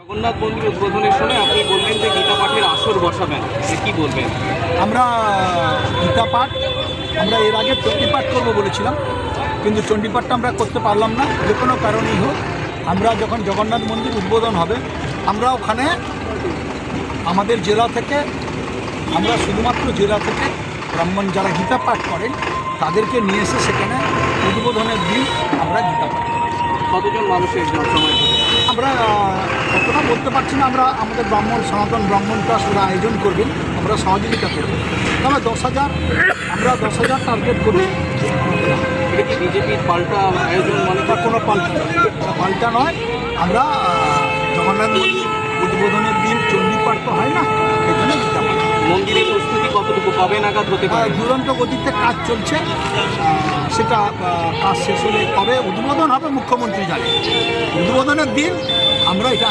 জগন্নাথ মন্দির উদ্বোধনের সময় আপনি বললেন যে গীতা পাঠের আসর বসাবেন। কি বলবেন? আমরা গীতা পাঠ আমরা এর আগে চণ্ডী পাঠ করব বলেছিলাম কিন্তু চণ্ডী পাঠটা আমরা করতে পারলাম না। যে কোনো কারণেই হোক আমরা যখন জগন্নাথ মন্দির উদ্বোধন হবে আমরা ওখানে আমাদের জেলা থেকে আমরা শুধুমাত্র জেলা থেকে ব্রাহ্মণ যারা গীতা পাঠ করেন তাদেরকে নিয়ে এসে সেখানে উদ্বোধনের দিন আমরা গীতা পাঠ। কতজন মানুষের সময় আমরা কতটা বলতে পারছি না আমরা আমাদের ব্রাহ্মণ সনাতন ব্রাহ্মণ ক্লাস ওরা আয়োজন করবেন আমরা সহযোগিতা করব। তবে দশ হাজার আমরা দশ হাজার টার্গেট করি বিজেপির পাল্টা আয়োজন মনে? করেন কোনো পাল্টা নয়। পাল্টা নয়। আমরা জগন্নাথ মন্দির উদ্বোধনের দিন চণ্ডী পাঠ তো হয় না এই জন্য মন্দিরের প্রস্তুতি কতটুকু? কবে নাগাদ হতে পারে? দুরন্ত গতিতে কাজ চলছে। সেটা কাজ শেষ হলে কবে উদ্বোধন হবে মুখ্যমন্ত্রী জানে উদ্বোধনের দিন আমরা এটা